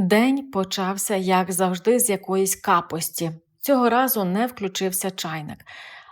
День почався, як завжди, з якоїсь капості. Цього разу не включився чайник.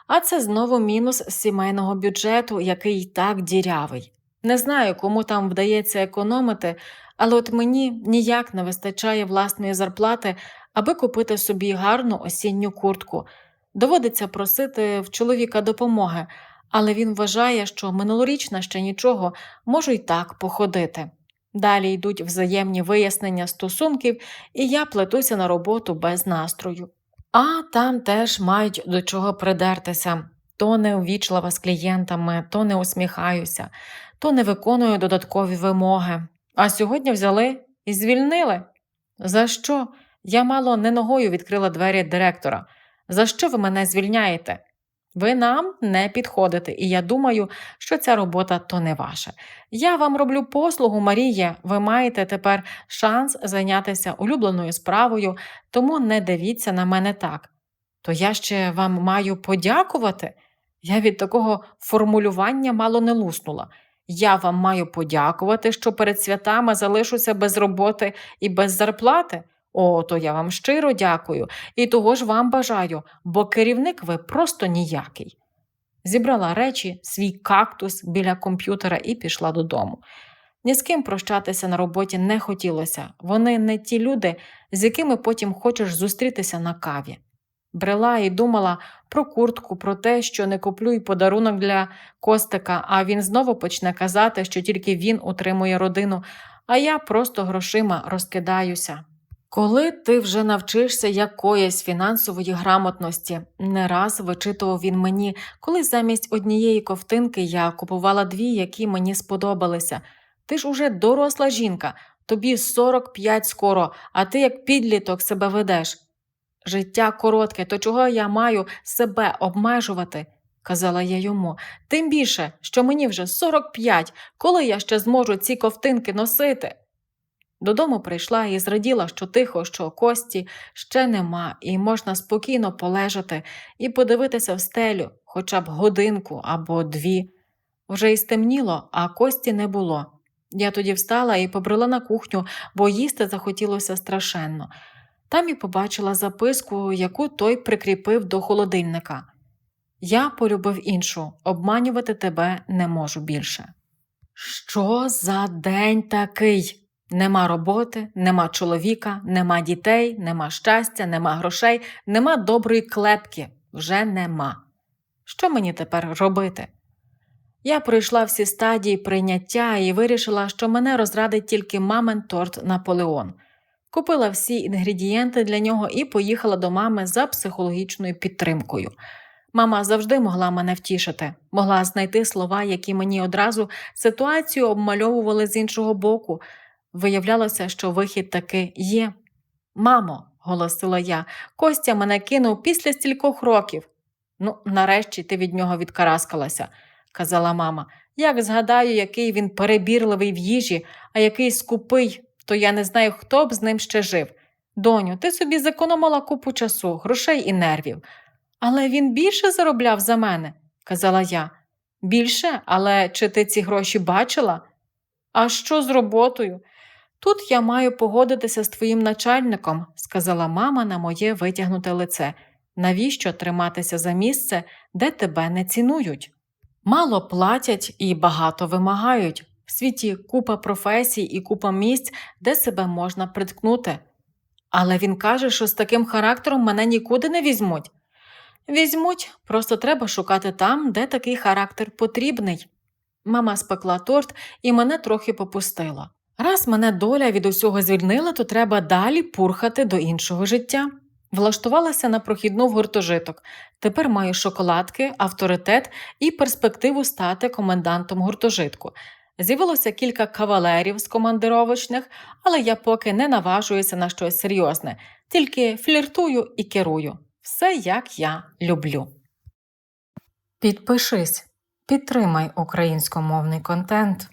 А це знову мінус сімейного бюджету, який і так дірявий. Не знаю, кому там вдається економити, але от мені ніяк не вистачає власної зарплати, аби купити собі гарну осінню куртку. Доводиться просити в чоловіка допомоги, але він вважає, що минулорічна ще нічого, можу й так походити. Далі йдуть взаємні вияснення стосунків, і я плетуся на роботу без настрою. А там теж мають до чого придертися. То не увічлива з клієнтами, то не усміхаюся, то не виконую додаткові вимоги. А сьогодні взяли і звільнили. За що? Я мало не ногою відкрила двері директора. За що ви мене звільняєте? Ви нам не підходите, і я думаю, що ця робота то не ваша. Я вам роблю послугу, Марія. Ви маєте тепер шанс зайнятися улюбленою справою, тому не дивіться на мене так. То я ще вам маю подякувати. Я від такого формулювання мало не луснула. Я вам маю подякувати, що перед святами залишуся без роботи і без зарплати. О, то я вам щиро дякую і того ж вам бажаю, бо керівник ви просто ніякий. Зібрала речі, свій кактус біля комп'ютера і пішла додому. Ні з ким прощатися на роботі не хотілося. Вони не ті люди, з якими потім хочеш зустрітися на каві. Брела і думала про куртку, про те, що не куплю й подарунок для Костика, а він знову почне казати, що тільки він утримує родину, а я просто грошима розкидаюся. Коли ти вже навчишся якоїсь фінансової грамотності, не раз вичитував він мені, коли замість однієї ковтинки я купувала дві, які мені сподобалися. Ти ж уже доросла жінка, тобі 45 скоро, а ти як підліток себе ведеш. Життя коротке, то чого я маю себе обмежувати? казала я йому. Тим більше, що мені вже 45, коли я ще зможу ці ковтинки носити. Додому прийшла і зраділа, що тихо, що кості ще нема, і можна спокійно полежати і подивитися в стелю хоча б годинку або дві. Вже й стемніло, а кості не було. Я тоді встала і побрела на кухню, бо їсти захотілося страшенно. Там і побачила записку, яку той прикріпив до холодильника. Я полюбив іншу, обманювати тебе не можу більше. Що за день такий? Нема роботи, нема чоловіка, нема дітей, нема щастя, нема грошей, нема доброї клепки, вже нема. Що мені тепер робити? Я пройшла всі стадії прийняття і вирішила, що мене розрадить тільки мамин торт Наполеон. Купила всі інгредієнти для нього і поїхала до мами за психологічною підтримкою. Мама завжди могла мене втішити, могла знайти слова, які мені одразу ситуацію обмальовували з іншого боку. Виявлялося, що вихід таки є. Мамо, голосила я, Костя мене кинув після стількох років. Ну, нарешті ти від нього відкараскалася, казала мама. Як згадаю, який він перебірливий в їжі, а який скупий, то я не знаю, хто б з ним ще жив. Доню, ти собі зекономила купу часу, грошей і нервів. Але він більше заробляв за мене, казала я. Більше, але чи ти ці гроші бачила? А що з роботою? Тут я маю погодитися з твоїм начальником, сказала мама на моє витягнуте лице. Навіщо триматися за місце, де тебе не цінують? Мало платять і багато вимагають. В світі купа професій і купа місць, де себе можна приткнути. Але він каже, що з таким характером мене нікуди не візьмуть. Візьмуть, просто треба шукати там, де такий характер потрібний. Мама спекла торт і мене трохи попустила. Раз мене доля від усього звільнила, то треба далі пурхати до іншого життя. Влаштувалася на прохідну в гуртожиток. Тепер маю шоколадки, авторитет і перспективу стати комендантом гуртожитку. З'явилося кілька кавалерів з командировочних, але я поки не наважуюся на щось серйозне, тільки фліртую і керую. Все як я люблю. Підпишись, підтримай українськомовний контент.